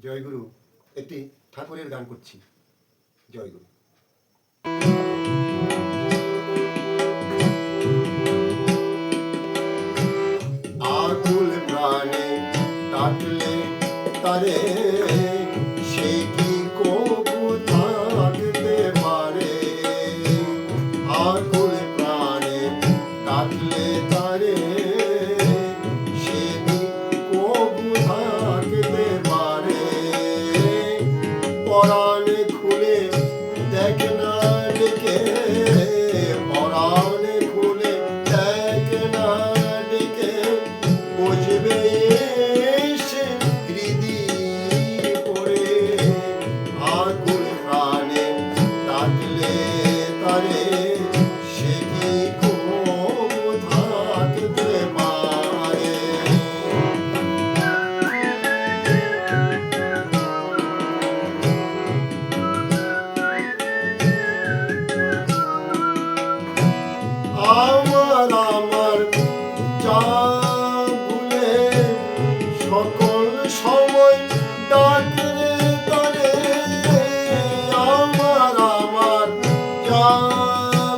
জয়গুরু একটি ঠাকুরের গান করছি। জয়গুরু। আকুল প্রাণে কাটলে তারে পরাণ খুলে দেখ না ডেকে। পরাণ খুলে দেখ না ডেকে। বসবে এসে হৃদি পড়ে আগুন প্রাণে তাকলে তারে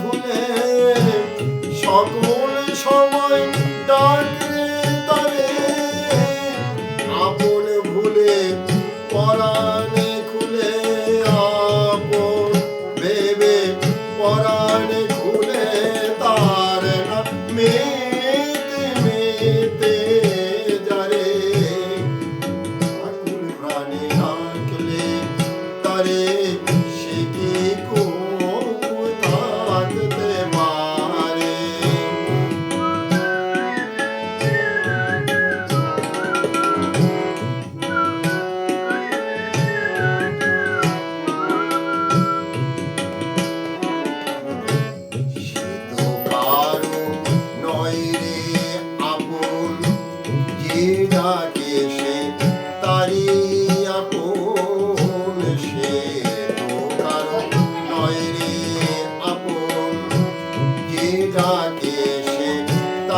ভুলে সকল সময় ডাকে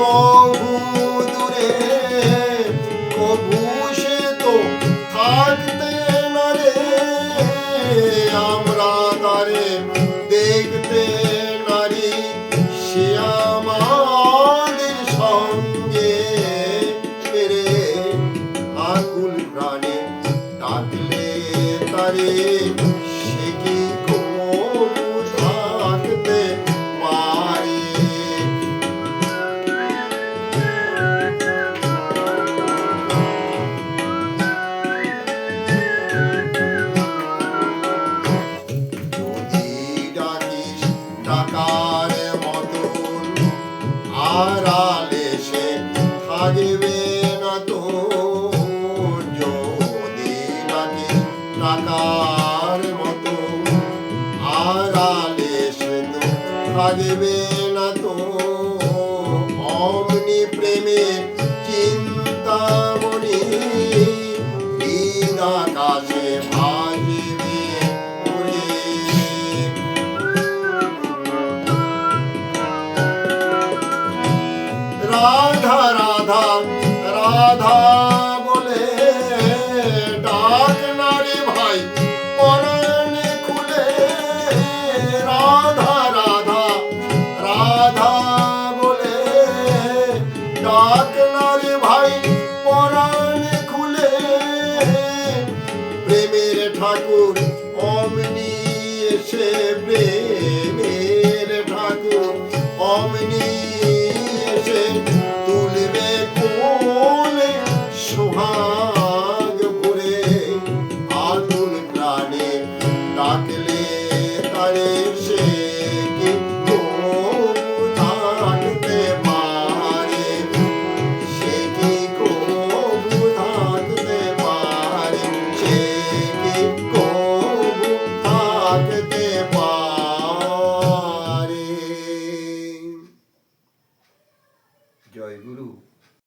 কভু দূরে কভু সে তো থাকতে না রে। আমরা তারে দেখতে নারী, সে আমাদের সঙ্গে ফেরে। আকুল প্রাণে ডাকলে তারে থাকবে না তো? অমনি প্রেমে চিন্তামণি আকাশে উড়ে রাধা রাধা রাধা অমনি এসে